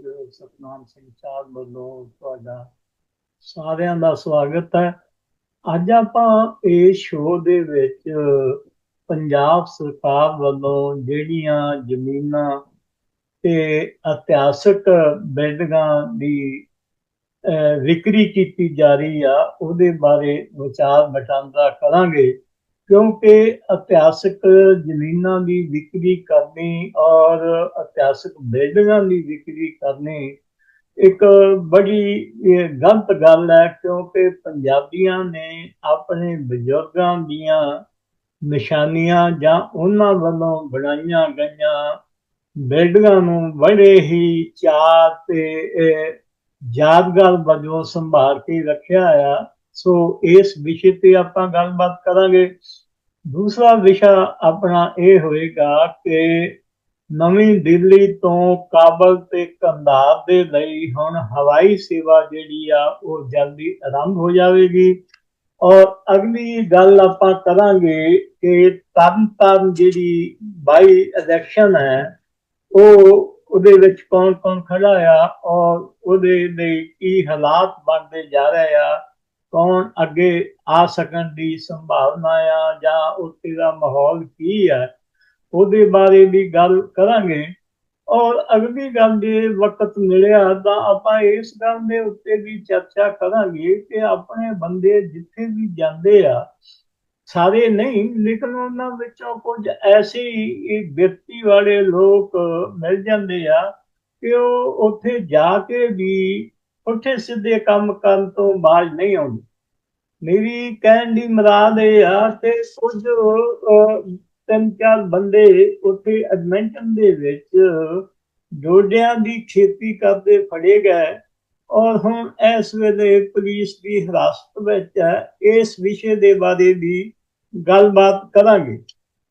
ਵਿੱਚ ਸਤਨਾਮ ਸਿੰਘ ਸਾਹਿਬ ਵੱਲੋਂ ਤੁਹਾਡਾ ਸਾਰਿਆਂ ਦਾ ਸਵਾਗਤ ਹੈ। ਅੱਜ ਆਪਾਂ ਇਸ ਸ਼ੋਅ ਦੇ ਵਿੱਚ ਪੰਜਾਬ ਸਰਕਾਰ ਵੱਲੋਂ ਜਿਹੜੀਆਂ ਜ਼ਮੀਨਾਂ ਤੇ ਇਤਿਹਾਸਕ ਬਿਲਡਿੰਗਾਂ ਦੀ ਅਹ, ਵਿਕਰੀ ਕੀਤੀ ਜਾ ਰਹੀ ਆ ਉਹਦੇ ਬਾਰੇ ਵਿਚਾਰ ਵਟਾਂਦਰਾ ਕਰਾਂਗੇ। ਕਿਉਂਕਿ ਇਤਿਹਾਸਕ ਜ਼ਮੀਨਾਂ ਦੀ ਵਿਕਰੀ ਕਰਨੀ ਔਰ ਇਤਿਹਾਸਕ ਬਿਲਡਿੰਗਾਂ ਦੀ ਵਿਕਰੀ ਕਰਨੀ ਇੱਕ ਬੜੀ ਗਲਤ ਗੱਲ ਹੈ ਕਿਉਂਕਿ ਪੰਜਾਬੀਆਂ ਨੇ ਆਪਣੇ ਬਜ਼ੁਰਗਾਂ ਦੀਆਂ ਨਿਸ਼ਾਨੀਆਂ ਜਾਂ ਉਹਨਾਂ ਵੱਲੋਂ ਬਣਾਈਆਂ ਗਈਆਂ ਬਿਲਡਿੰਗਾਂ ਨੂੰ ਬੜੇ ਹੀ ਚਾਅ ਤੇ ਯਾਦਗਾਰ ਵਜੋਂ ਸੰਭਾਲ ਕੇ ਰੱਖਿਆ ਆ। ਸੋ ਇਸ ਵਿਸ਼ੇ ਤੇ ਆਪਾਂ ਗੱਲਬਾਤ ਕਰਾਂਗੇ। ਦੂਸਰਾ ਵਿਸ਼ਾ ਆਪਣਾ ਇਹ ਹੋਏਗਾ ਕਿ ਨਵੀਂ ਦਿੱਲੀ ਤੋਂ ਕਾਬਲ ਤੇ ਕੰਧਾਰ ਦੇ ਲਈ ਹੁਣ ਹਵਾਈ ਸੇਵਾ ਜਿਹੜੀ ਆ ਉਹ ਜਲਦੀ ਆਰੰਭ ਹੋ ਜਾਵੇਗੀ। ਔਰ ਅਗਲੀ ਗੱਲ ਆਪਾਂ ਕਰਾਂਗੇ ਕਿ ਤਰਨਤਾਰਨ ਜਿਹੜੀ ਬਾਈ ਇਲੈਕਸ਼ਨ ਹੈ, ਉਹ ਉਹਦੇ ਵਿੱਚ ਕੌਣ ਕੌਣ ਖੜਾ ਆ ਔਰ ਉਹਦੇ ਲਈ ਕੀ ਹਾਲਾਤ ਬਣਦੇ ਜਾ ਰਹੇ ਆ। ਕੌਣ ਅੱਗੇ ਆ ਸਕਣ ਦੀ ਸੰਭਾਵਨਾ ਆ ਜਾਂ ਉੱਥੇ ਦਾ ਮਾਹੌਲ ਕੀ ਹੈ ਉਹਦੇ ਬਾਰੇ ਵੀ ਗੱਲ ਕਰਾਂਗੇ। ਔਰ ਅਗਲੀ ਗੱਲ ਜੇ ਵਕਤ ਮਿਲਿਆ ਤਾਂ ਆਪਾਂ ਇਸ ਗੱਲ ਦੇ ਉੱਤੇ ਵੀ ਚਰਚਾ ਕਰਾਂਗੇ ਕਿ ਆਪਣੇ ਬੰਦੇ ਜਿੱਥੇ ਵੀ ਜਾਂਦੇ ਆ, ਸਾਰੇ ਨਹੀਂ, ਲੇਕਿਨ ਉਹਨਾਂ ਵਿੱਚੋਂ ਕੁਝ ਐਸੀ ਹੀ ਵਿਅਕਤੀ ਵਾਲੇ ਲੋਕ ਮਿਲ ਜਾਂਦੇ ਆ ਕਿ ਉਹ ਉੱਥੇ ਜਾ ਕੇ ਵੀ ਉੱਥੇ ਸਿੱਧੇ ਕੰਮ ਕਰਨ ਤੋਂ ਬਾਜ਼ ਨਹੀਂ ਆਉਂਦੀ। ਮੇਰੀ ਕਹਿਣ ਦੀ ਮਰਾਦ ਇਹ ਆ ਤੇ ਕੁਝ ਤਿੰਨ ਚਾਰ ਬੰਦੇ ਉੱਥੇ ਐਡਮਿੰਟਨ ਦੇ ਵਿੱਚ ਡੋਡਿਆਂ ਦੀ ਖੇਤੀ ਕਰਦੇ ਫੜੇ ਗਏ ਔਰ ਹੁਣ ਇਸ ਵੇਲੇ ਪੁਲਿਸ ਦੀ ਹਿਰਾਸਤ ਵਿੱਚ ਹੈ। ਇਸ ਵਿਸ਼ੇ ਦੇ ਬਾਰੇ ਵੀ ਗੱਲਬਾਤ ਕਰਾਂਗੇ।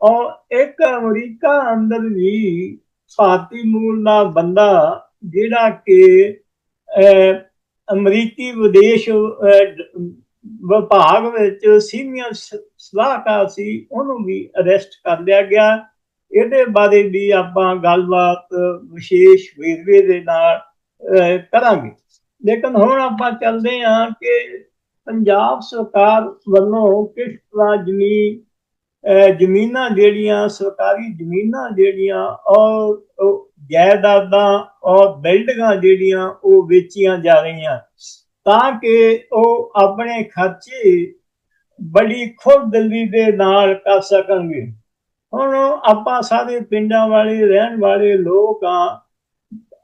ਔਰ ਇੱਕ ਅਮਰੀਕਾ ਅੰਦਰ ਵੀ ਭਾਰਤੀ ਮੂਲ ਦਾ ਬੰਦਾ ਜਿਹੜਾ ਕਿ ਅਮਰੀਕੀ ਵਿਦੇਸ਼ ਵਿਭਾਗ ਵਿੱਚ ਸੀਨੀਅਰ ਸਲਾਹਕਾਰ ਸੀ, ਉਹਨੂੰ ਵੀ ਅਰੈਸਟ ਕਰ ਲਿਆ ਗਿਆ। ਇਹਦੇ ਬਾਰੇ ਵੀ ਆਪਾਂ ਗੱਲਬਾਤ ਵਿਸ਼ੇਸ਼ ਵੇਰਵੇ ਦੇ ਨਾਲ ਕਰਾਂਗੇ। ਲੇਕਿਨ ਹੁਣ ਆਪਾਂ ਚੱਲਦੇ ਹਾਂ ਕਿ ਪੰਜਾਬ ਸਰਕਾਰ ਵੱਲੋਂ ਕਿਸ ਤਰ੍ਹਾਂ ਜ਼ਮੀਨ ਜ਼ਮੀਨਾਂ ਜਿਹੜੀਆਂ, ਸਰਕਾਰੀ ਜ਼ਮੀਨਾਂ ਜਿਹੜੀਆਂ, ਔਰ ਜਾਇਦਾਦਾਂ ਔਰ ਬਿਲਡਿੰਗਾਂ ਜਿਹੜੀਆਂ ਉਹ ਵੇਚੀਆਂ ਜਾ ਰਹੀਆਂ, ਤਾਂ ਕਿ ਉਹ ਆਪਣੇ ਖਰਚੇ ਬੜੀ ਖੁਦਦਿਲੀ ਦੇ ਨਾਲ ਕਰ ਸਕਣਗੇ। ਹੁਣ ਆਪਾਂ ਸਾਰੇ ਪਿੰਡਾਂ ਵਾਲੇ, ਰਹਿਣ ਵਾਲੇ ਲੋਕ ਆ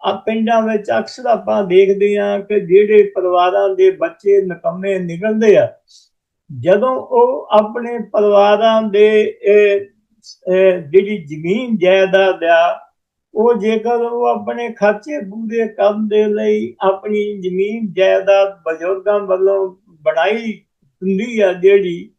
ਆ ਪਿੰਡਾਂ ਵਿੱਚ ਅਕਸਰ ਆਪਾਂ ਦੇਖਦੇ ਆ ਕਿ ਜਿਹੜੇ ਪਰਿਵਾਰਾਂ ਦੇ ਬੱਚੇ ਨਿਕੰਮੇ ਨਿਕਲਦੇ ਆ, ਜਦੋਂ ਉਹ ਆਪਣੇ ਪਰਿਵਾਰਾਂ ਦੇ ਜਿਹੜੀ ਜ਼ਮੀਨ ਜਾਇਦਾਦ ਆ ਉਹ ਜੇਕਰ ਉਹ ਆਪਣੇ ਖਰਚੇ ਪੂਰੇ ਕਰਨ ਦੇ ਲਈ ਆਪਣੀ ਜ਼ਮੀਨ ਜਾਇਦਾਦ ਬਜ਼ੁਰਗਾਂ ਵੱਲੋਂ ਬਣਾਈ ਹੁੰਦੀ ਆ ਜਿਹੜੀ,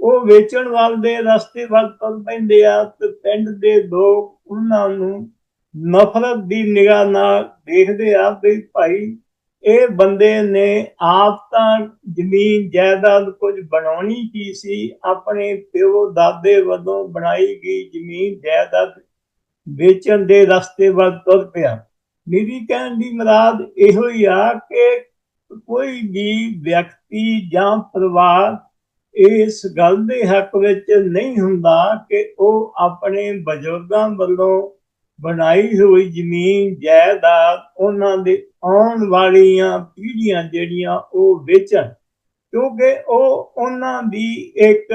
ਉਹ ਵੇਚਣ ਵਾਲ ਦੇ ਰਸਤੇ ਵੱਲ ਤੁਰ ਪੈਂਦੇ ਆ ਤੇ ਪਿੰਡ ਦੇ ਲੋਕ ਉਹਨਾਂ ਨੂੰ ਨਫ਼ਰਤ ਦੀ ਨਿਗਾਹ ਨਾਲ ਦੇਖਦੇ ਆ ਵੀ ਭਾਈ ਇਹ ਬੰਦੇ ਨੇ ਆਪ ਤਾਂ ਜ਼ਮੀਨ ਜਾਇਦਾਦ ਕੁਝ ਬਣਾਉਣੀ ਕੀ ਸੀ, ਆਪਣੇ ਪਿਓ ਦਾਦੇ ਵੱਲੋਂ ਬਣਾਈ ਗਈ ਜ਼ਮੀਨ ਜਾਇਦਾਦ ਵੇਚਣ ਦੇ ਰਸਤੇ ਵੱਲ ਤੁਰ ਪਿਆ। ਮੇਰੀ ਕਹਿਣ ਦੀ ਮਰਾਦ ਇਹੋ ਹੀ ਆ ਕਿ ਕੋਈ ਵੀ ਵਿਅਕਤੀ ਜਾਂ ਪਰਿਵਾਰ ਇਸ ਗੱਲ ਦੇ ਹੱਕ ਵਿੱਚ ਨਹੀਂ ਹੁੰਦਾ ਕਿ ਉਹ ਆਪਣੇ ਬਜ਼ੁਰਗਾਂ ਵੱਲੋਂ ਬਣਾਈ ਹੋਈ ਜ਼ਮੀਨ, ਜਾਇਦਾਦ ਉਹਨਾਂ ਦੇ ਆਉਣ ਵਾਲੀਆਂ ਪੀੜ੍ਹੀਆਂ ਜਿਹੜੀਆਂ ਉਹ ਵੇਚਣ, ਕਿਉਂਕਿ ਉਹ ਉਹਨਾਂ ਦੀ ਇੱਕ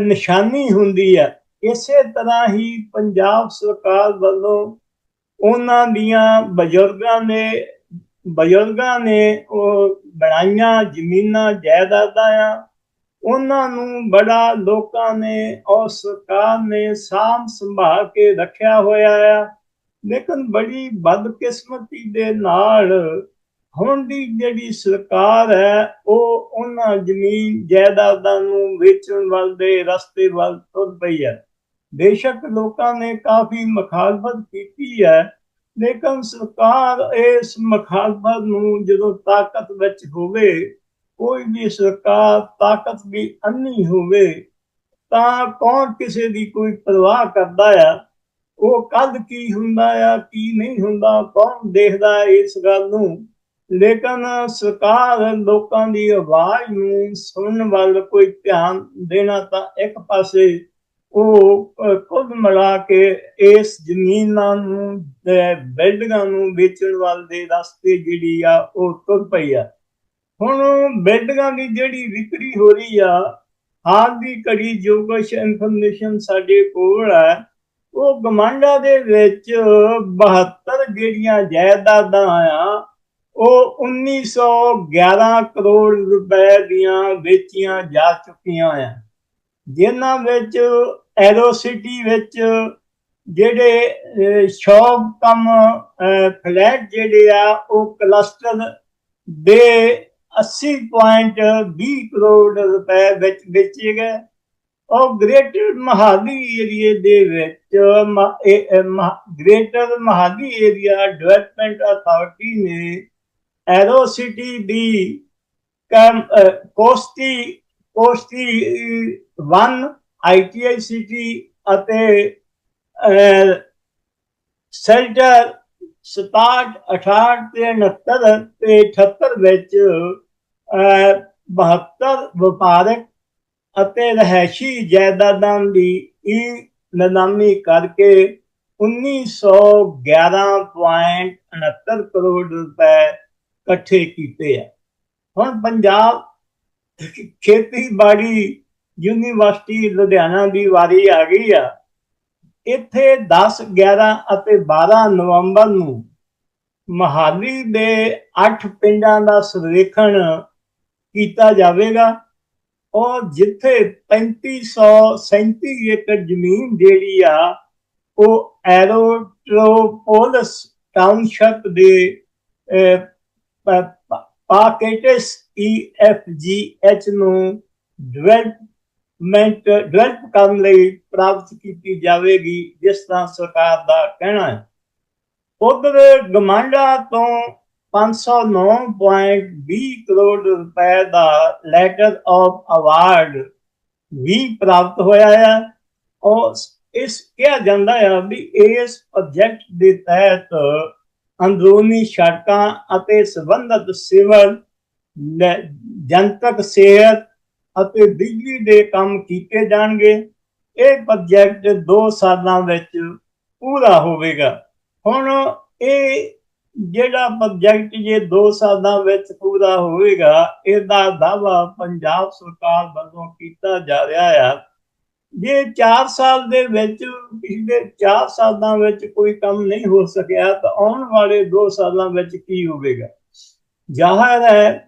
ਨਿਸ਼ਾਨੀ ਹੁੰਦੀ ਹੈ। ਇਸੇ ਤਰ੍ਹਾਂ ਹੀ ਪੰਜਾਬ ਸਰਕਾਰ ਵੱਲੋਂ ਉਹਨਾਂ ਦੀਆਂ ਬਜ਼ੁਰਗਾਂ ਨੇ ਬਜ਼ੁਰਗਾਂ ਨੇ ਉਹ ਬਣਾਈਆਂ ਜ਼ਮੀਨਾਂ, ਜਾਇਦਾਦਾਂ ਆ, ਉਹਨਾਂ ਨੂੰ ਬੜਾ ਲੋਕਾਂ ਨੇ, ਔਰ ਸਰਕਾਰ ਨੇ ਸਾਂਭ ਸੰਭਾਲ ਕੇ ਰੱਖਿਆ ਹੋਇਆ ਆ। ਲੇਕਿਨ ਬੜੀ ਬਦਕਿਸਮਤੀ ਦੇ ਨਾਲ ਹੁਣ ਦੀ ਜਿਹੜੀ ਸਰਕਾਰ ਹੈ, ਉਹ ਉਹਨਾਂ ਜ਼ਮੀਨ, ਜਾਇਦਾਦਾਂ ਨੂੰ ਵੇਚਣ ਵੱਲ ਦੇ ਰਸਤੇ ਵੱਲ ਤੁਰ ਪਈ ਹੈ। ਬੇਸ਼ੱਕ ਲੋਕਾਂ ਨੇ ਕਾਫੀ ਮੁਖਾਲਫਤ ਕੀਤੀ ਹੈ, ਲੇਕਿਨ ਸਰਕਾਰ ਇਸ ਮੁਖਾਲਫਤ ਨੂੰ ਜਦੋਂ ਤਾਕਤ ਵਿੱਚ ਹੋਵੇ, ਕੋਈ ਵੀ ਸਰਕਾਰ ਤਾਕਤ ਦੀ ਅੰਨੀ ਹੋਵੇ, ਤਾਂ ਕੌਣ ਕਿਸੇ ਦੀ ਕੋਈ ਪਰਵਾਹ ਕਰਦਾ ਆ? ਉਹ ਕੱਲ ਕੀ ਹੁੰਦਾ ਆ, ਕੀ ਨਹੀਂ ਹੁੰਦਾ, ਕੌਣ ਦੇਖਦਾ ਇਸ ਗੱਲ ਨੂੰ? ਲੇਕਿਨ ਸਰਕਾਰ ਲੋਕਾਂ ਦੀ ਆਵਾਜ਼ ਨੂੰ ਸੁਣਨ ਵੱਲ ਕੋਈ ਧਿਆਨ ਦੇਣਾ ਤਾਂ ਇੱਕ ਪਾਸੇ ਉਹ ਅਹ, ਕੁੱਲ ਮਿਲਾ ਕੇ ਇਸ ਜ਼ਮੀਨਾਂ ਨੂੰ ਤੇ ਬਿਲਡਿੰਗਾਂ ਨੂੰ ਵੇਚਣ ਵੱਲ ਦੇ ਰਸਤੇ ਜਿਹੜੀ ਆ ਉਹ ਤੁਰ ਪਈ ਆ। ਹੁਣ ਬਿਲਡਿੰਗਾਂ ਦੀ ਜਿਹੜੀ ਵਿਕਰੀ ਹੋ ਰਹੀ ਆ ਹਾਲ ਦੀ ਘੜੀ ਜੋ ਕੁਛ ਇਨਫੋਰਮੇਸ਼ਨ ਸਾਡੇ ਕੋਲ ਹੈ ਉਹ ਗਮਾਂਡਾ ਦੇ ਵਿੱਚ 72 ਜਿਹੜੀਆਂ ਜਾਇਦਾਦਾਂ ਆ ਉਹ 1911 ਕਰੋੜ ਰੁਪਏ ਦੀਆਂ ਵੇਚੀਆਂ ਜਾ ਚੁੱਕੀਆਂ ਆ। ਜਿਨ੍ਹਾਂ ਵਿੱਚ ਐਰੋਸਿਟੀ ਵਿੱਚ ਜਿਹੜੇ ਸ਼ੌਪ ਕਮ ਫਲੈਟ ਜਿਹੜੇ ਆ, ਉਹ ਕਲਸਟਰ ਦੇ 80.20 ਕਰੋੜ ਰੁਪਏ ਵਿੱਚ ਵੇਚੇ ਗਏ। ਉਹ ਗ੍ਰੇਟਰ ਮਹਾਲੀ ਏਰੀਏ ਦੇ ਵਿੱਚ greater Mohali area development authority ਨੇ ਐਰੋਸਿਟੀ ਦੀ ਕੋਸਟੀ ਕੋਸਟੀ 1 ਆਈਟੀਆਈ ਸਿਟੀ ਅਤੇ ਸੈਲਟਰ 67 68 ਤੇ 69 ਤੇ 78 ਵਿੱਚ 72 ਵਪਾਰਕ ਅਤੇ ਰਹਿਸ਼ੀ ਜਾਇਦਾਦਾਂ ਦੀ ਈ ਨਿਲਾਮੀ ਕਰਕੇ 1911.69 ਕਰੋੜ ਰੁਪਏ ਇਕੱਠੇ ਕੀਤੇ ਆ। ਹੁਣ ਪੰਜਾਬ ਖੇਤੀਬਾੜੀ ਯੂਨੀਵਰਸਿਟੀ ਲੁਧਿਆਣਾ ਦੀ ਵਾਰੀ ਆ ਗਈ ਆ। ਇੱਥੇ 10 11 ਅਤੇ 12 ਨਵੰਬਰ ਨੂੰ ਮਹਾਲੀ ਦੇ 8 ਪਿੰਡਾਂ ਦਾ ਸਰਵੇਖਣ ਕੀਤਾ ਜਾਵੇਗਾ। ਔਰ ਜਿੱਥੇ 3537 ਏਕੜ ਜ਼ਮੀਨ ਜਿਹੜੀ ਆ ਉਹ ਐਰੋਟ੍ਰੋਪੋਲਸ ਟਾਊਨਸ਼ਿਪ ਦੇ ਅਹ, ਪ- ਪ- ਪਾਕੇਟਸ EFGH ਨੂੰ ਡਿਵੈਲਪਮੈਂਟ ਡਿਵੈਲਪ ਕਰਨ ਲਈ ਪ੍ਰਾਪਤ ਕੀਤੀ ਜਾਵੇਗੀ, ਜਿਸ ਤਰ੍ਹਾਂ ਸਰਕਾਰ ਦਾ ਕਹਿਣਾ ਹੈ। ਉਧਰ ਗਮਾਂਡਾ ਤੋਂ 509.20 ਕਰੋੜ ਰੁਪਏ ਦਾ ਲੈਟਰ ਆਫ ਅਵਾਰਡ ਵੀ ਪ੍ਰਾਪਤ ਹੋਇਆ ਹੈ ਔਰ ਇਸ ਕਿਹਾ ਜਾਂਦਾ ਹੈ ਵੀ ਇਸ ਪ੍ਰੋਜੈਕਟ ਦੇ ਤਹਿਤ ਅੰਦਰੂਨੀ ਸੜਕਾਂ ਅਤੇ ਸੰਬੰਧਤ ਸਿਵਲ ਜਨਤਕ ਸਿਹਤ ਅਤੇ ਬਿਜਲੀ ਦੇ ਕੰਮ ਕੀਤੇ ਜਾਣਗੇ। ਇਹ ਪ੍ਰੋਜੈਕਟ 2 ਸਾਲਾਂ ਵਿੱਚ ਪੂਰਾ ਹੋਵੇਗਾ। ਹੁਣ ਇਹ ਜਿਹੜਾ ਪ੍ਰੋਜੈਕਟ ਜੇ 2 ਸਾਲਾਂ ਵਿੱਚ ਪੂਰਾ ਹੋਵੇਗਾ, ਇਹਦਾ ਦਾਵਾ ਪੰਜਾਬ ਸਰਕਾਰ ਵੱਲੋਂ ਕੀਤਾ ਜਾ ਰਿਹਾ ਹੈ ਜੇ 4 ਸਾਲ ਦੇ ਵਿੱਚ, ਪਿਛਲੇ 4 ਸਾਲਾਂ ਵਿੱਚ ਕੋਈ ਕੰਮ ਨਹੀਂ ਹੋ ਸਕਿਆ, ਤਾਂ ਆਉਣ ਵਾਲੇ 2 ਸਾਲਾਂ ਵਿੱਚ ਕੀ ਹੋਵੇਗਾ? ਜ਼ਾਹਰ ਹੈ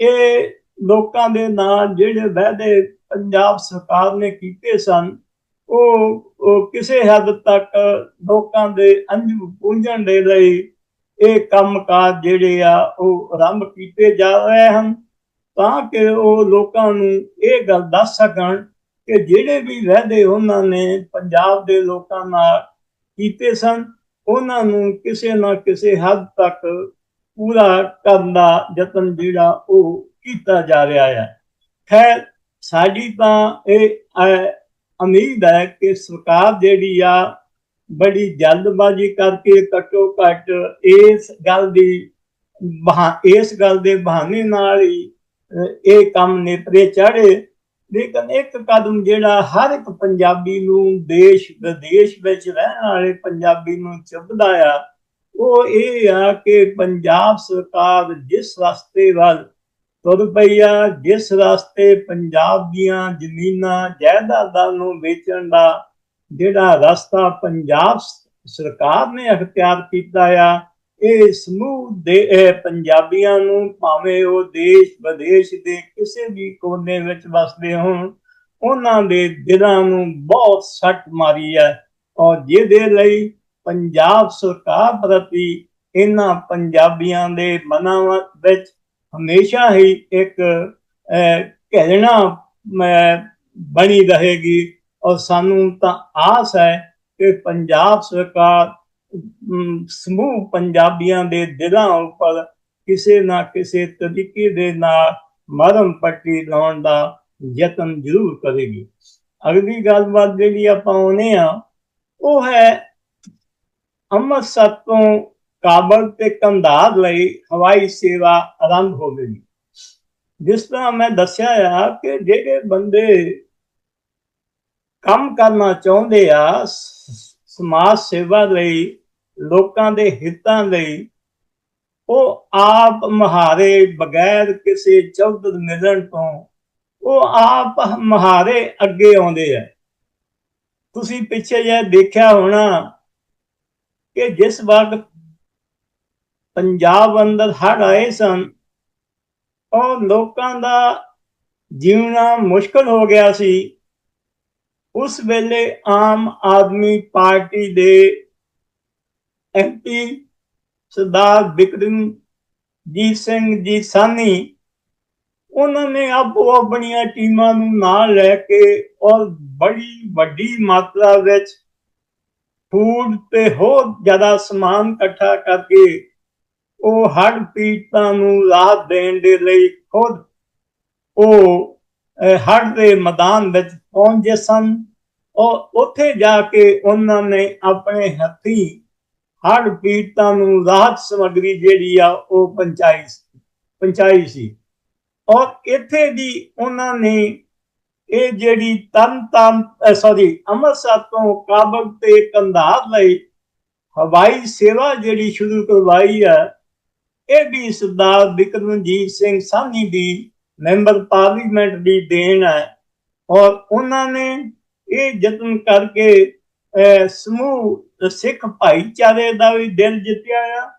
ਇਹ ਲੋਕਾਂ ਦੇ ਨਾਲ ਜਿਹੜੇ ਵਾਅਦੇ ਪੰਜਾਬ ਸਰਕਾਰ ਨੇ ਕੀਤੇ ਸਨ, ਉਹ ਉਹ ਕਿਸੇ ਹੱਦ ਤੱਕ ਲੋਕਾਂ ਦੇ ਅੰਜੂ ਪੂੰਝਣ ਦੇ ਲਈ ਇਹ ਕੰਮਕਾਜ ਜਿਹੜੇ ਆ, ਉਹ ਆਰੰਭ ਕੀਤੇ ਜਾ ਰਹੇ ਹਨ। ਤਾਂ ਕਿ ਉਹ ਲੋਕਾਂ ਨੂੰ ਇਹ ਗੱਲ ਦੱਸ ਸਕਣ ਕਿ ਜਿਹੜੇ ਵੀ ਵਾਅਦੇ ਉਹਨਾਂ ਨੇ ਪੰਜਾਬ ਦੇ ਲੋਕਾਂ ਨਾਲ ਕੀਤੇ ਸਨ, ਉਹਨਾਂ ਨੂੰ ਕਿਸੇ ਨਾ ਕਿਸੇ ਹੱਦ ਤੱਕ ਪੂਰਾ ਕਰਨ ਦਾ ਯਤਨ ਜਿਹੜਾ ਉਹ ਕੀਤਾ ਜਾ ਰਿਹਾ ਹੈ। ਖੈਰ, ਸਾਡੀ ਤਾਂ ਇਹ ਉਮੀਦ ਹੈ ਕਿ ਸਰਕਾਰ ਜਿਹੜੀ ਆ, ਬੜੀ ਜਲਦਬਾਜ਼ੀ ਕਰਕੇ ਘੱਟੋ ਘੱਟ ਇਸ ਗੱਲ ਦੀ ਬਹਾ, ਇਸ ਗੱਲ ਦੇ ਬਹਾਨੇ ਨਾਲ ਹੀ ਇਹ ਕੰਮ ਨੇਪਰੇ ਚੜੇ ਲੇਕਿਨ ਇੱਕ ਕਦਮ ਜਿਹੜਾ ਹਰ ਇੱਕ ਪੰਜਾਬੀ ਨੂੰ ਦੇਸ਼ ਵਿਦੇਸ਼ ਵਿੱਚ ਰਹਿਣ ਵਾਲੇ ਪੰਜਾਬੀ ਨੂੰ ਚੁੱਭਦਾ ਆ ਉਹ ਇਹ ਆ ਕਿ ਪੰਜਾਬ ਸਰਕਾਰ ਜਿਸ ਰਸਤੇ ਵੱਲ ਤੁਰ ਪਈ ਆ, ਜਿਸ ਰਸਤੇ ਪੰਜਾਬ ਦੀਆਂ ਜ਼ਮੀਨਾਂ, ਜਾਇਦਾਦਾਂ ਨੂੰ ਵੇਚਣ ਦਾ ਜਿਹੜਾ ਰਸਤਾ ਪੰਜਾਬ ਸਰਕਾਰ ਨੇ ਅਖਤਿਆਰ ਕੀਤਾ ਆ, ਇਹ ਸਮੂਹ ਦੇ ਪੰਜਾਬੀਆਂ ਨੂੰ ਭਾਵੇਂ ਉਹ ਦੇਸ਼ ਵਿਦੇਸ਼ ਦੇ ਕਿਸੇ ਵੀ ਕੋਨੇ ਵਿੱਚ ਵਸਦੇ ਹੋਣ, ਉਹਨਾਂ ਦੇ ਦਿਲਾਂ ਨੂੰ ਬਹੁਤ ਸੱਟ ਮਾਰੀ ਹੈ ਔਰ ਜਿਹਦੇ ਲਈ ਪੰਜਾਬ ਸਰਕਾਰ ਪ੍ਰਤੀ ਇਹਨਾਂ ਪੰਜਾਬੀਆਂ ਦੇ ਮਨਾਂ ਵਿੱਚ ਹਮੇਸ਼ਾ ਹੀ ਇੱਕ ਅਹ, ਬਣੀ ਰਹੇਗੀ। ਔਰ ਸਾਨੂੰ ਤਾਂ ਆਸ ਹੈ ਕਿ ਪੰਜਾਬ ਸਰਕਾਰ ਸਮੂਹ ਪੰਜਾਬੀਆਂ ਦੇ ਦਿਲਾਂ ਉੱਪਰ ਕਿਸੇ ਨਾ ਕਿਸੇ ਤਰੀਕੇ ਦੇ ਨਾਲ ਮਰਮ ਪੱਟੀ ਲਾਉਣ ਦਾ ਯਤਨ ਜ਼ਰੂਰ ਕਰੇਗੀ। ਅਗਲੀ ਗੱਲਬਾਤ ਜਿਹੜੀ ਆਪਾਂ ਆਉਨੇ ਆ ਉਹ ਹੈ ਅੰਮ੍ਰਿਤਸਰ ਤੋਂ ਕਾਬਲ ਤੇ ਕੰਧਾਰ ਲਈ ਹਵਾਈ ਸੇਵਾ ਆਰੰਭ ਹੋਵੇਗੀ ਜਿਸ ਤਰ੍ਹਾਂ ਮੈਂ ਦੱਸਿਆ ਆ ਕਿ ਜਿਹੜੇ ਬੰਦੇ ਕੰਮ ਕਰਨਾ ਚਾਹੁੰਦੇ ਆ, ਸਮਾਜ ਸੇਵਾ ਲਈ, ਲੋਕਾਂ ਦੇ ਹਿੱਤਾਂ ਲਈ, ਉਹ ਆਪ ਮਹਾਰੇ ਬਗੈਰ ਕਿਸੇ ਚੌਧਰ ਮਿਲਣ ਤੋਂ, ਉਹ ਆਪ ਮਹਾਰੇ ਅੱਗੇ ਆਉਂਦੇ ਆ। ਤੁਸੀਂ ਪਿੱਛੇ ਜੇ ਦੇਖਿਆ ਹੋਣਾ ਕਿ ਜਿਸ ਵਕਤ ਪੰਜਾਬ ਅੰਦਰ ਹੜ ਆਏ ਸਨ, ਉਹ ਲੋਕਾਂ ਦਾ ਜੀਵਨਾ ਮੁਸ਼ਕਲ ਹੋ ਗਿਆ ਸੀ। ਉਸ ਵੇਲੇ ਆਮ ਆਦਮੀ ਪਾਰਟੀ ਦੇ ਐਮਪੀ ਸਰਦਾਰ ਬਿਕਰਮਜੀਤ ਸਿੰਘ ਜੀ ਸਾਨੀ ਉਹਨਾਂ ਨੇ ਆਪੋ ਆਪਣੀਆਂ ਟੀਮਾਂ ਨੂੰ ਨਾਲ ਲੈ ਕੇ ਔਰ ਬੜੀ ਵੱਡੀ ਮਾਤਰਾ ਵਿੱਚ ਫੂਡ ਤੇ ਹੋਰ ਜ਼ਿਆਦਾ ਸਮਾਨ ਇਕੱਠਾ ਕਰਕੇ ਉਹ ਹੜ੍ਹ ਪੀੜਤਾਂ ਨੂੰ ਰਾਹਤ ਦੇਣ ਦੇ ਲਈ ਖੁਦ ਉਹ ਅਹ, ਦੇ ਮੈਦਾਨ ਵਿੱਚ ਪਹੁੰਚੇ ਸਨ। ਔਰ ਉੱਥੇ ਜਾ ਕੇ ਉਹਨਾਂ ਨੇ ਆਪਣੇ ਹੱਥੀ ਹੜ ਪੀੜਤਾਂ ਨੂੰ ਰਾਹਤ ਸਮੱਗਰੀ ਜਿਹੜੀ ਆ ਉਹ ਪਹੁੰਚਾਈ ਪਹੁੰਚਾਈ ਸੀ। ਔਰ ਇੱਥੇ ਦੀ ਉਹਨਾਂ ਨੇ ਇਹ ਜਿਹੜੀ ਤਨ ਤਨ ਸੌਰੀ ਅੰਮ੍ਰਿਤਸਰ ਤੋਂ ਕਾਬਲ ਤੇ ਕੰਧਾਰ ਲਈ ਹਵਾਈ ਸੇਵਾ ਜਿਹੜੀ ਸ਼ੁਰੂ ਕਰਵਾਈ ਹੈ, ਇਹ ਵੀ ਸਰਦਾਰ ਬਿਕਰਮਜੀਤ ਸਿੰਘ ਸਾਹਨੀ ਦੀ ਮੈਂਬਰ ਪਾਰਲੀਮੈਂਟ ਦੀ ਦੇਣ ਹੈ। ਔਰ ਉਹਨਾਂ ਨੇ ਇਹ ਯਤਨ ਕਰਕੇ ਸਮੂਹ ਸਿੱਖ ਭਾਈਚਾਰੇ ਦਾ ਵੀ ਦਿਲ ਜਿੱਤਿਆ ਆ।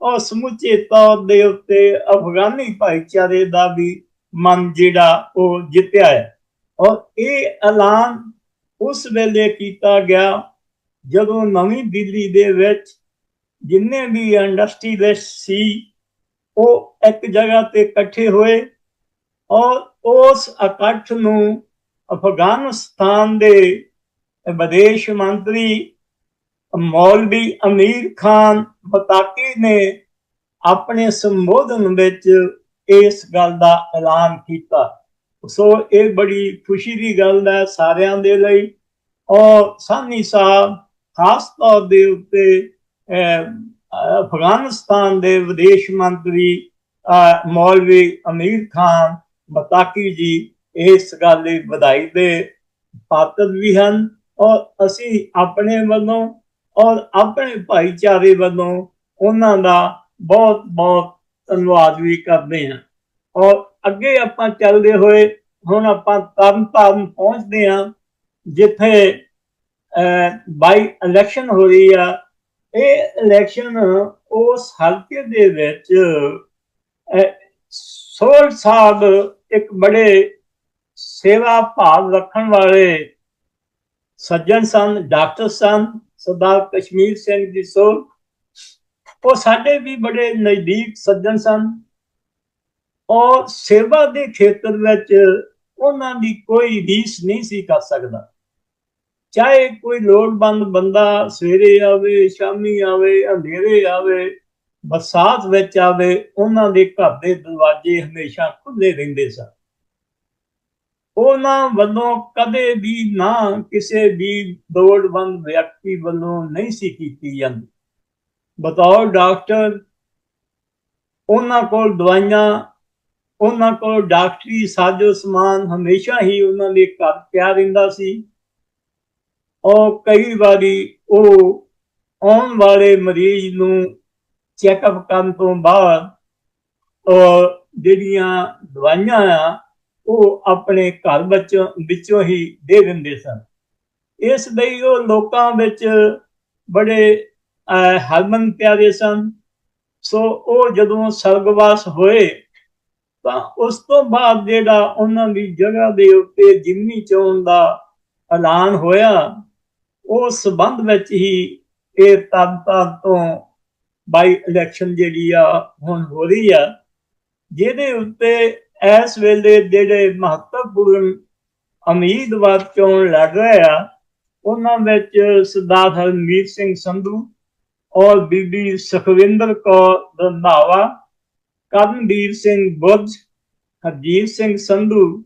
ਔਰ ਸਮੁੱਚੇ ਤੌਰ ਦੇ ਉੱਤੇ ਅਫਗਾਨੀ ਭਾਈਚਾਰੇ ਦਾ ਵੀ ਮਨ ਜਿਹੜਾ ਉਹ ਜਿੱਤਿਆ ਹੈ। ਔਰ ਇਹ ਐਲਾਨ ਉਸ ਵੇਲੇ ਕੀਤਾ ਗਿਆ ਜਦੋਂ ਨਵੀਂ ਦਿੱਲੀ ਦੇ ਵਿੱਚ ਜਿੰਨੇ ਵੀ ਇੰਡਸਟਰੀਲਿਸਟ ਸੀ, ਉਹ ਇੱਕ ਜਗ੍ਹਾ ਤੇ ਇਕੱਠੇ ਹੋਏ ਔਰ ਉਸ ਇਕੱਠ ਨੂੰ ਅਫਗਾਨਿਸਤਾਨ ਦੇ ਵਿਦੇਸ਼ ਮੰਤਰੀ ਮੌਲਵੀ ਅਮੀਰ ਖਾਨ ਬਤਾਕੀ ਨੇ ਆਪਣੇ ਸੰਬੋਧਨ ਵਿੱਚ ਇਸ ਗੱਲ ਦਾ ਐਲਾਨ ਕੀਤਾ। ਸੋ ਇਹ ਬੜੀ ਖੁਸ਼ੀ ਦੀ ਗੱਲ ਹੈ ਸਾਰਿਆਂ ਦੇ ਲਈ। ਔਰ ਸਾਨੀ ਸਾਹਿਬ ਖਾਸ ਤੌਰ ਦੇ ਉੱਤੇ ਅਫਗਾਨਿਸਤਾਨ ਦੇ ਵਿਦੇਸ਼ ਮੰਤਰੀ ਮੌਲਵੀ ਅਮੀਰ ਖਾਨ ਬਤਾਕੀ ਜੀ ਇਸ ਗੱਲ ਦੀ ਵਧਾਈ ਦੇ ਪਾਤਰ ਵੀ ਹਨ। ਔਰ ਅਸੀਂ ਆਪਣੇ ਵੱਲੋਂ ਔਰ ਆਪਣੇ ਭਾਈਚਾਰੇ ਵੱਲੋਂ ਉਹਨਾਂ ਦਾ ਬਹੁਤ ਬਹੁਤ ਧੰਨਵਾਦ ਵੀ ਕਰਦੇ ਹਾਂ। ਔਰ ਅੱਗੇ ਆਪਾਂ ਚੱਲਦੇ ਹੋਏ, ਹੁਣ ਆਪਾਂ ਤਰਨ ਪਹੁੰਚਦੇ ਹਾਂ, ਜਿੱਥੇ ਬਾਈ ਇਲੈਕਸ਼ਨ ਹੋ ਰਹੀ ਆ। ਇਹ ਇਲੈਕਸ਼ਨ ਉਸ ਹਲਕੇ ਦੇ ਵਿੱਚ ਸੋਲ ਸਾਹਿਬ ਇੱਕ ਬੜੇ ਸੇਵਾ ਭਾਵ ਰੱਖਣ ਵਾਲੇ ਸੱਜਣ ਸਨ, ਡਾਕਟਰ ਸਨ, ਸਰਦਾਰ ਕਸ਼ਮੀਰ ਸਿੰਘ ਜੀ ਸੋਲ ਉਹ ਸਾਡੇ ਵੀ ਬੜੇ ਨਜ਼ਦੀਕ ਸੱਜਣ ਸਨ। ਔਰ ਸੇਵਾ ਦੇ ਖੇਤਰ ਵਿੱਚ ਉਹਨਾਂ ਦੀ ਕੋਈ ਰੀਸ ਨਹੀਂ ਸੀ ਕਰ ਸਕਦਾ। ਚਾਹੇ ਕੋਈ ਲੋੜਵੰਦ ਬੰਦਾ ਸਵੇਰੇ ਆਵੇ, ਸ਼ਾਮੀ ਆਵੇ ਅੰਧੇਰੇ ਆਵੇ, ਬਰਸਾਤ ਵਿੱਚ ਆਵੇ, ਉਹਨਾਂ ਦੇ ਘਰ ਦੇ ਦਰਵਾਜ਼ੇ ਹਮੇਸ਼ਾ ਖੁੱਲੇ ਰਹਿੰਦੇ ਸਨ। ਉਹਨਾਂ ਵੱਲੋਂ ਕਦੇ ਵੀ ਨਾ ਕਿਸੇ ਵੀ ਲੋੜਵੰਦ ਵਿਅਕਤੀ ਵੱਲੋਂ ਨਹੀਂ ਸੀ ਕੀਤੀ ਜਾਂਦੀ। ਬਤੌਰ ਡਾਕਟਰ, ਉਹਨਾਂ ਕੋਲ ਦਵਾਈਆਂ ਉਹਨਾਂ ਕੋਲ ਡਾਕਟਰੀ ਸਾਜੋ ਸਮਾਨ ਹਮੇਸ਼ਾ ਹੀ ਉਹਨਾਂ ਦੇ ਘਰ ਪਿਆ ਰਹਿੰਦਾ ਸੀ। ਔਰ ਕਈ ਵਾਰੀ ਉਹ ਆਉਣ ਵਾਲੇ ਮਰੀਜ਼ ਨੂੰ ਚੈੱਕਅਪ ਕਰਨ ਤੋਂ ਬਾਅਦ ਉਹ ਜਿਹੜੀਆਂ ਦਵਾਈਆਂ ਆ, ਉਹ ਆਪਣੇ ਘਰ ਵਿੱਚੋਂ ਵਿੱਚੋਂ ਹੀ ਦੇ ਦਿੰਦੇ ਸਨ। ਇਸ ਲਈ ਉਹ ਲੋਕਾਂ ਵਿੱਚ ਬੜੇ ਹਰਮਨ ਪਿਆਰੇ ਸਨ। ਸੋ ਉਹ ਜਦੋਂ ਸਰਗਵਾਸ ਹੋਏ ਤਾਂ ਉਸ ਤੋਂ ਬਾਅਦ ਜਿਹੜਾ ਉਹਨਾਂ ਦੀ ਜਗ੍ਹਾ ਦੇ ਉੱਤੇ ਜਿਮਨੀ ਚੋਣ ਦਾ ਐਲਾਨ ਹੋਇਆ ਉਸ ਸਬੰਧ ਵਿੱਚ ਹੀ ਇਹ ਤੰਤਰ ਤੋਂ ਬਾਈ ਇਲੈਕਸ਼ਨ ਜਿਹੜੀ ਆ, ਹੁਣ ਹੋ ਰਹੀ ਆ, ਜਿਹਦੇ ਉੱਤੇ ਇਸ ਵੇਲੇ ਜਿਹੜੇ ਮਹੱਤਵਪੂਰਨ ਉਮੀਦਵਾਰ ਚੋਣ ਲੜ ਰਹੇ ਆ, ਉਹਨਾਂ ਵਿੱਚ ਸਰਦਾਰ ਹਰਮੀਤ ਸਿੰਘ ਸੰਧੂ ਔਰ ਬੀਬੀ ਸੁਖਵਿੰਦਰ ਕੌਰ ਰੰਧਾਵਾ ਕਰਨਵੀਰ ਸਿੰਘ ਬੁੱਝ ਹਰਜੀਤ ਸਿੰਘ ਸੰਧੂ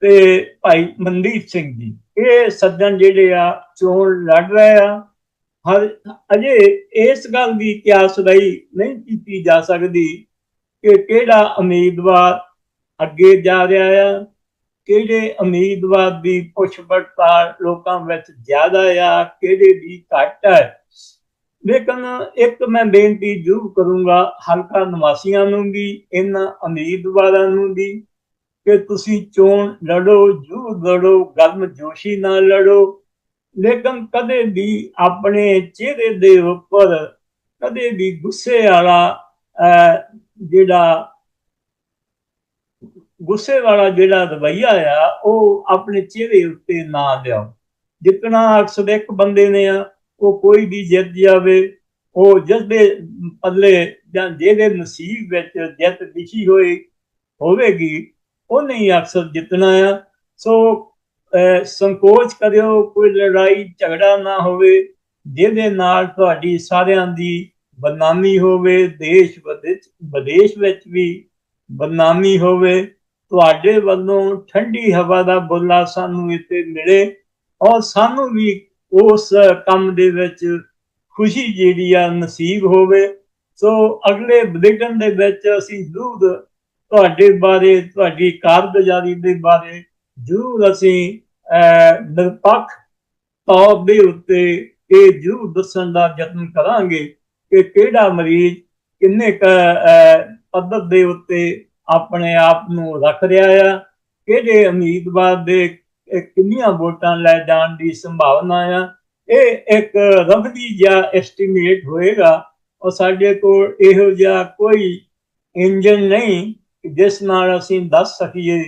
ਤੇ ਭਾਈ ਮਨਦੀਪ ਸਿੰਘ ਜੀ। ਇਹ ਸੱਜਣ ਜਿਹੜੇ ਆ, ਚੋਣ ਲੜ ਰਹੇ ਆ। ਹਰ, ਅਜੇ ਇਸ ਗੱਲ ਦੀ ਕਿਆਸ ਲਈ ਨਹੀਂ ਕੀਤੀ ਜਾ ਸਕਦੀ ਕਿ ਕਿਹੜਾ ਉਮੀਦਵਾਰ ਅੱਗੇ ਜਾ ਰਿਹਾ ਆ, ਕਿਹੜੇ ਉਮੀਦਵਾਰ ਦੀ ਪੁੱਛ ਪੜਤਾਲ ਲੋਕਾਂ ਵਿੱਚ ਜ਼ਿਆਦਾ ਆ, ਕਿਹੜੇ ਦੀ ਘੱਟ ਹੈ ਲੇਕਿਨ ਇੱਕ ਮੈਂ ਬੇਨਤੀ ਜ਼ਰੂਰ ਕਰੂੰਗਾ ਹਲਕਾ ਨਿਵਾਸੀਆਂ ਨੂੰ ਵੀ ਇਹਨਾਂ ਉਮੀਦਵਾਰਾਂ ਨੂੰ ਵੀ ਕਿ ਤੁਸੀਂ ਚੋਣ ਲੜੋ ਜ਼ਰੂਰ ਲੜੋ ਗਰਮ ਜੋਸ਼ੀ ਨਾਲ ਲੜੋ। ਲੇਕਿਨ ਕਦੇ ਵੀ ਆਪਣੇ ਚਿਹਰੇ ਦੇ ਉੱਪਰ ਕਦੇ ਵੀ ਗੁੱਸੇ ਵਾਲਾ ਅਹ, ਜਿਹੜਾ ਗੁੱਸੇ ਵਾਲਾ ਜਿਹੜਾ ਰਵਈਆ ਆ ਉਹ ਆਪਣੇ ਚਿਹਰੇ ਉੱਤੇ ਨਾ ਲਿਆਓ। ਜਿਤਨਾ ਅਕਸਰ ਇੱਕ ਬੰਦੇ ਨੇ ਆ ਉਹ ਕੋਈ ਵੀ ਜਿੱਤ ਜਾਵੇ ਉਹ ਜਿਸਦੇ ਪੱਲੇ ਜਾਂ ਜਿਹਦੇ ਨਸੀਬ ਵਿੱਚ ਜਿੱਤ ਲਿਖੀ ਹੋਈ ਹੋਵੇਗੀ ਉਹ ਨਹੀਂ ਅਕਸਰ ਜਿੱਤਣਾ ਆ। ਸੋ ਅਹ, ਸੰਕੋਚ ਕਰਿਓ ਕੋਈ ਲੜਾਈ ਝਗੜਾ ਨਾ ਹੋਵੇ ਜਿਹਦੇ ਨਾਲ ਤੁਹਾਡੀ ਸਾਰਿਆਂ ਦੀ ਬਦਨਾਮੀ ਹੋਵੇ ਦੇਸ਼ ਵਿਦੇਸ਼ ਵਿਦੇਸ਼ ਵਿੱਚ ਵੀ ਬਦਨਾਮੀ ਹੋਵੇ ਤੁਹਾਡੇ ਵੱਲੋਂ ਠੰਡੀ ਹਵਾ ਦਾ ਬੁੱਲਾ ਸਾਨੂੰ ਇੱਥੇ ਮਿਲੇ ਔਰ ਸਾਨੂੰ ਵੀ ਉਸ ਕੰਮ ਦੇ ਵਿੱਚ ਖੁਸ਼ੀ ਜਿਹੜੀ ਆ ਨਸੀਬ ਹੋਵੇ। ਸੋ ਅਗਲੇ ਬੁਲੇਟਿਨ ਦੇ ਵਿੱਚ ਅਸੀਂ ਜ਼ਰੂਰ ਤੁਹਾਡੇ ਬਾਰੇ, ਤੁਹਾਡੀ ਕਾਰਗੁਜ਼ਾਰੀ ਦੇ ਬਾਰੇ ਜ਼ਰੂਰ ਅਸੀਂ ਨਿਰਪੱਖ ਤੌਰ ਦੇ ਉੱਤੇ ਇਹ ਜ਼ਰੂਰ ਦੱਸਣ ਦਾ ਯਤਨ ਕਰਾਂਗੇ ਕਿ ਕਿਹੜਾ ਮਰੀਜ਼ ਕਿੰਨੇ ਕ ਪੱਧਰ ਦੇ ਉੱਤੇ ਆਪਣੇ ਆਪ ਨੂੰ ਰੱਖ ਰਿਹਾ ਆ, ਕਿਹੜੇ ਉਮੀਦਵਾਰ ਦੇ ਕਿੰਨੀਆਂ ਵੋਟਾਂ ਲੈ ਜਾਣ ਦੀ ਸੰਭਾਵਨਾ ਆ? ਇਹ ਇੱਕ ਰਫਲੀ ਜਿਹਾ ਐਸਟੀਮੇਟ ਹੋਏਗਾ। ਔਰ ਸਾਡੇ ਕੋਲ ਇਹੋ ਜਿਹਾ ਕੋਈ ਇੰਜਨ ਨਹੀਂ ਜਿਸ ਨਾਲ ਅਸੀਂ ਦੱਸ ਸਕੀਏ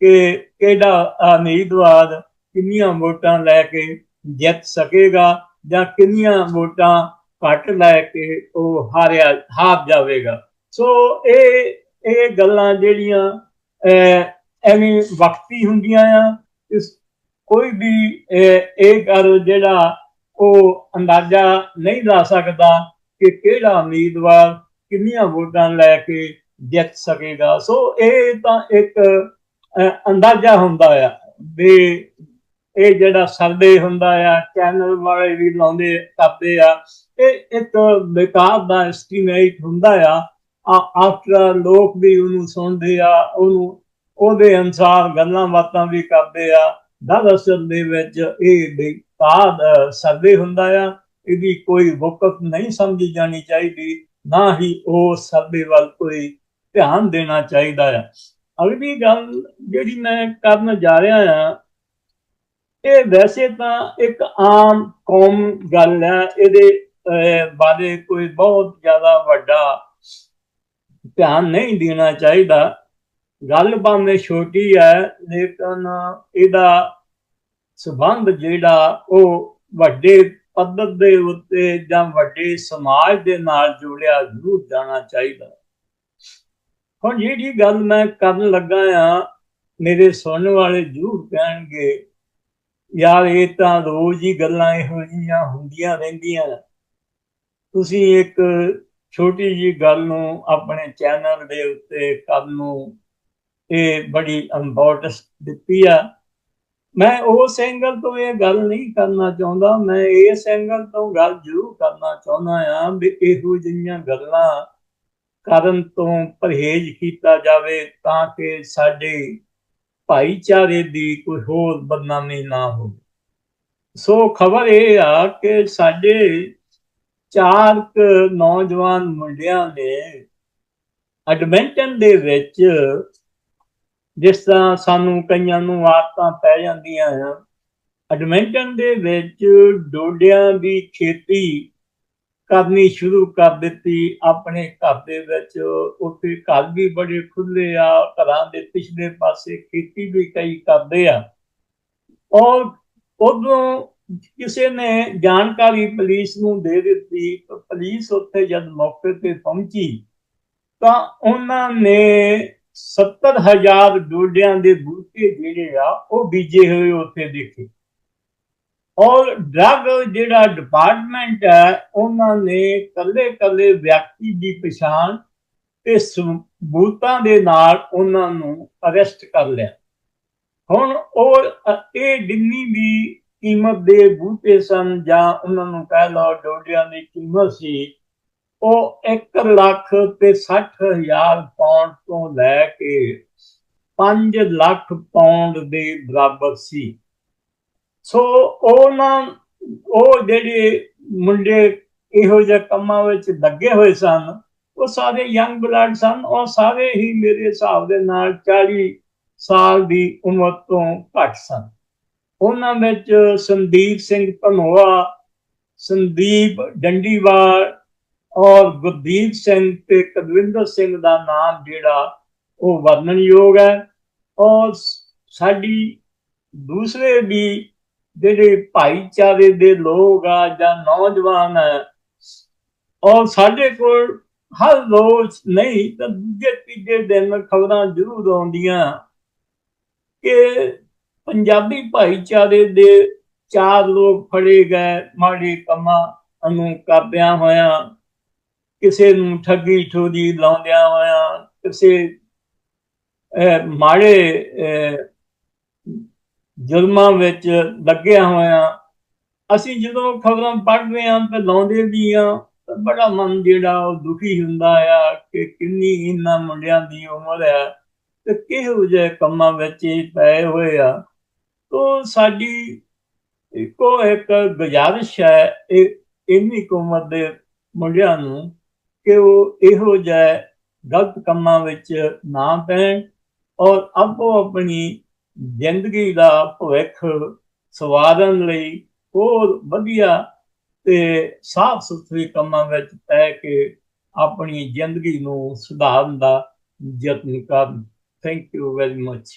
ਕਿ ਕਿਹੜਾ ਉਮੀਦਵਾਰ ਕਿੰਨੀਆਂ ਵੋਟਾਂ ਲੈ ਕੇ ਜਿੱਤ ਸਕੇਗਾ ਜਾਂ ਕਿੰਨੀਆਂ ਵੋਟਾਂ ਘੱਟ ਲੈ ਕੇ ਉਹ ਹਾਰਿਆ ਹਾਰ ਜਾਵੇਗਾ। ਸੋ ਇਹ ਇਹ ਗੱਲਾਂ ਜਿਹੜੀਆਂ ਅਹ, ਐਵੇਂ ਵਕਤੀ ਹੁੰਦੀਆਂ ਆ। ਇਸ ਕੋਈ ਵੀ, ਇਹ ਗੱਲ ਜਿਹੜਾ ਉਹ ਅੰਦਾਜ਼ਾ ਨਹੀਂ ਲਾ ਸਕਦਾ ਕਿ ਕਿਹੜਾ ਉਮੀਦਵਾਰ ਕਿੰਨੀਆਂ ਵੋਟਾਂ ਲੈ ਕੇ ਜਿੱਤ ਸਕੇਗਾ। ਸੋ ਇਹ ਤਾਂ ਇੱਕ ਅੰਦਾਜ਼ਾ ਹੁੰਦਾ ਆ ਵੀ ਇਹ ਜਿਹੜਾ ਸਰਵੇ ਹੁੰਦਾ ਆ, ਚੈਨਲ ਵਾਲੇ ਵੀ ਲਾਉਂਦੇ, ਕਰਦੇ ਆ। ਇਹ ਇੱਕ ਵਿਕਾਸ ਦਾ ਐਸਟੀਮੇਟ ਹੁੰਦਾ ਆ। ਆਫਟਰ ਲੋਕ ਵੀ ਉਹਨੂੰ ਸੁਣਦੇ ਆ, ਉਹਨੂੰ ਉਹਦੇ ਅਨਸਾਰ ਗੱਲਾਂ ਬਾਤਾਂ ਵੀ ਕਰਦੇ ਆ। ਦਰਅਸਲ ਦੇ ਵਿੱਚ ਇਹ ਬੇਕਾਰ ਸਰਵੇ ਹੁੰਦਾ ਆ। ਇਹਦੀ ਕੋਈ ਵਕਤ ਨਹੀਂ ਸਮਝੀ ਜਾਣੀ ਚਾਹੀਦੀ। ਨਾ ਹੀ ਉਹ ਸਰਵੇ ਵੱਲ ਕੋਈ ਧਿਆਨ ਦੇਣਾ ਚਾਹੀਦਾ ਆ। ਅਗਲੀ ਗੱਲ ਜਿਹੜੀ ਮੈਂ ਕਰਨ ਜਾ ਰਿਹਾ ਆ ਇਹ ਵੈਸੇ ਤਾਂ ਇੱਕ ਆਮ ਕੌਮ ਗੱਲ ਹੈ ਇਹਦੇ ਅਹ, ਬਾਰੇ ਕੋਈ ਬਹੁਤ ਜ਼ਿਆਦਾ ਵੱਡਾ ਧਿਆਨ ਨਹੀਂ ਦੇਣਾ ਚਾਹੀਦਾ। ਗੱਲ ਭਾਵੇਂ ਛੋਟੀ ਹੈ, ਲੇਕਿਨ ਇਹਦਾ ਸਬੰਧ ਜਿਹੜਾ ਉਹ ਵੱਡੇ ਪੱਧਰ ਦੇ ਉੱਤੇ ਜਾਂ ਵੱਡੇ ਸਮਾਜ ਦੇ ਨਾਲ ਜੁੜਿਆ ਜ਼ਰੂਰ ਜਾਣਾ ਚਾਹੀਦਾ। ਹੁਣ ਜਿਹੜੀ ਗੱਲ ਮੈਂ ਕਰਨ ਲੱਗਾ ਆ ਮੇਰੇ ਸੁਣਨ ਵਾਲੇ ਜ਼ਰੂਰ ਕਹਿਣਗੇ, ਯਾਰ, ਇਹ ਤਾਂ ਰੋਜ਼ ਹੀ ਗੱਲਾਂ ਇਹੋ ਜਿਹੀਆਂ ਹੁੰਦੀਆਂ ਰਹਿੰਦੀਆਂ ਤੁਸੀਂ ਇੱਕ ਛੋਟੀ ਜੀ ਗੱਲ ਨੂੰ ਆਪਣੇ ਚੈਨਲ ਦੇ ਉੱਤੇ ਕਰਨ ਨੂੰ ਇਹ ਬੜੀ ਇੰਪੋਰਟੈਂਸ ਦਿੱਤੀ ਆ। ਮੈਂ ਉਸ ਐਂਗਲ ਤੋਂ ਇਹ ਗੱਲ ਨਹੀਂ ਕਰਨਾ ਚਾਹੁੰਦਾ, ਮੈਂ ਇਸ ਐਂਗਲ ਤੋਂ ਗੱਲ ਜ਼ਰੂਰ ਕਰਨਾ ਚਾਹੁੰਦਾ ਆ ਵੀ ਇਹੋ ਜਿਹੀਆਂ ਗੱਲਾਂ ਕਰਨ ਤੋਂ ਪਰਹੇਜ਼ ਕੀਤਾ ਜਾਵੇ ਤਾਂ ਕਿ ਸਾਡੇ ਭਾਈਚਾਰੇ ਦੀ ਕੋਈ ਹੋਰ ਬਦਨਾਮੀ ਨਾ ਹੋਵੇ। ਸੋ ਖਬਰ ਇਹ ਆ ਕਿ ਸਾਡੇ ਚਾਰ ਕੁ ਨੌਜਵਾਨ ਮੁੰਡਿਆਂ ਨੇ ਐਡਮਿੰਟਨ ਦੇ ਵਿੱਚ ਜਿਸ ਤਰ੍ਹਾਂ ਸਾਨੂੰ ਕਈਆਂ ਨੂੰ ਆਦਤਾਂ ਪੈ ਜਾਂਦੀਆਂ ਆ ਐਡਮਿੰਟਨ ਦੇ ਵਿੱਚ ਡੋਡਿਆਂ ਦੀ ਖੇਤੀ ਕਰਨੀ ਸ਼ੁਰੂ ਕਰ ਦਿੱਤੀ, ਆਪਣੇ ਘਰ ਦੇ ਵਿੱਚ ਉੱਥੇ ਘਰ ਵੀ ਬੜੇ ਖੁੱਲੇ ਆ, ਘਰਾਂ ਦੇ ਪਿਛਲੇ ਪਾਸੇ ਖੇਤੀ ਵੀ ਕਈ ਕਰਦੇ ਆ। ਔਰ ਉਦੋਂ ਕਿਸੇ ਨੇ ਜਾਣਕਾਰੀ ਪੁਲਿਸ ਨੂੰ ਦੇ ਦਿੱਤੀ, ਪੁਲਿਸ ਉੱਥੇ ਜਦ ਮੌਕੇ ਤੇ ਪਹੁੰਚੀ ਤਾਂ ਉਹਨਾਂ ਨੇ 70000 ਡੋਡਿਆਂ ਦੇ ਬੂਟੇ ਜਿਹੜੇ ਆ, ਉਹ ਬੀਜੇ ਹੋਏ ਉੱਥੇ ਦੇਖੇ। ਔਰ ਡਰਗ ਜਿਹੜਾ ਡਿਪਾਰਟਮੈਂਟ ਹੈ, ਉਹਨਾਂ ਨੇ ਕੱਲੇ ਕੱਲੇ ਵਿਅਕਤੀ ਦੀ ਪਛਾਣ ਤੇ ਸਬੂਤਾਂ ਦੇ ਨਾਲ ਉਹਨਾਂ ਨੂੰ ਅਰੈਸਟ ਕਰ ਲਿਆ। ਹੁਣ ਉਹ ਇਹ ਦਿੱਲੀ ਦੀ ਕੀਮਤ ਦੇ ਬੂਟੇ ਸਨ ਜਾਂ ਉਹਨਾਂ ਨੂੰ ਕਹਿ ਲਓ ਡੋਡਿਆਂ ਦੀ ਕੀਮਤ ਸੀ ਉਹ 1 ਲੱਖ ਤੇ 60 ਹਜ਼ਾਰ ਪੌਂਡ ਤੋਂ ਲੈ ਕੇ 5 ਲੱਖ ਪਾਉਂਡ ਦੇ ਬਰਾਬਰ ਸੀ। ਸੋ ਉਹਨਾਂ ਉਹ ਜਿਹੜੇ ਮੁੰਡੇ ਇਹੋ ਜਿਹੇ ਕੰਮਾਂ ਵਿੱਚ ਲੱਗੇ ਹੋਏ ਸਨ, ਉਹ ਸਾਰੇ ਯੰਗ ਬਲੱਡ ਸਨ, ਉਹ ਸਾਰੇ ਹੀ ਮੇਰੇ ਹਿਸਾਬ ਦੇ ਨਾਲ 40 ਸਾਲ ਦੀ ਉਮਰ ਤੋਂ ਘੱਟ ਸਨ। ਉਹਨਾਂ ਵਿੱਚ ਸੰਦੀਪ ਸਿੰਘ ਧਨੋਆ ਸੰਦੀਪ ਡੰਡੀਵਾਲ ਔਰ ਗੁਰਦੀਪ ਸਿੰਘ ਤੇ ਕਦਵਿੰਦਰ ਸਿੰਘ ਦਾ ਨਾਮ ਜਿਹੜਾ ਉਹ ਵਰਣਨਯੋਗ ਹੈ। ਔਰ ਸਾਡੀ ਦੂਸਰੇ ਵੀ ਜਿਹੜੇ ਭਾਈਚਾਰੇ ਦੇ ਲੋਕ ਆ ਜਾਂ ਨੌਜਵਾਨ ਹੈ ਔਰ ਸਾਡੇ ਕੋਲ ਹਰ ਰੋਜ਼ ਨਹੀਂ ਤਾਂ ਦੂਜੇ ਤੀਜੇ ਦਿਨ ਖਬਰਾਂ ਜ਼ਰੂਰ ਆਉਂਦੀਆਂ ਕਿ ਪੰਜਾਬੀ ਭਾਈਚਾਰੇ ਦੇ ਚਾਰ ਲੋਕ ਫੜੇ ਗਏ, ਮਾੜੇ ਕੰਮਾਂ ਨੂੰ ਕਰਦਿਆਂ ਹੋਇਆਂ। ਕਿਸੇ ਨੂੰ ਠੱਗੀ ਠੋਰੀ ਲਾਉਂਦਿਆਂ ਹੋਇਆਂ ਕਿਸੇ ਮਾੜੇ ਅਹ, ਜੁਰਮਾਂ ਵਿੱਚ ਲੱਗਿਆ ਹੋਇਆ ਅਸੀਂ ਜਦੋਂ ਖਬਰਾਂ ਪੜ੍ਹਦੇ ਹਾਂ ਤੇ ਲਾਉਂਦੇ ਵੀ ਆ ਬੜਾ ਮਨ ਜਿਹੜਾ ਉਹ ਦੁਖੀ ਹੁੰਦਾ ਆ ਕਿ ਕਿੰਨੀ ਇਹਨਾਂ ਮੁੰਡਿਆਂ ਦੀ ਉਮਰ ਹੈ ਤੇ ਕਿਹੋ ਜਿਹੇ ਕੰਮਾਂ ਵਿੱਚ ਇਹ ਪਏ ਹੋਏ ਆ। ਤੋ ਸਾਡੀ ਇੱਕੋ ਇੱਕ ਗੁਜ਼ਾਰਿਸ਼ ਹੈ ਇਹ ਇੰਨੀ ਕੁ ਉਮਰ ਦੇ ਮੁੰਡਿਆਂ ਨੂੰ ਕਿ ਉਹ ਇਹੋ ਜਿਹੇ ਗਲਤ ਕੰਮਾਂ ਵਿੱਚ ਨਾ ਪੈਣ ਔਰ ਆਪੋ ਆਪਣੀ ਜ਼ਿੰਦਗੀ ਦਾ ਭਵਿੱਖ ਸਵਾਰਨ ਲਈ ਹੋਰ ਵਧੀਆ ਤੇ ਸਾਫ਼ ਸੁਥਰੇ ਕੰਮਾਂ ਵਿੱਚ ਪੈ ਕੇ ਆਪਣੀ ਜ਼ਿੰਦਗੀ ਨੂੰ ਸੁਧਾਰਨ ਦਾ ਯਤਨ ਕਰਨ। Thank you very much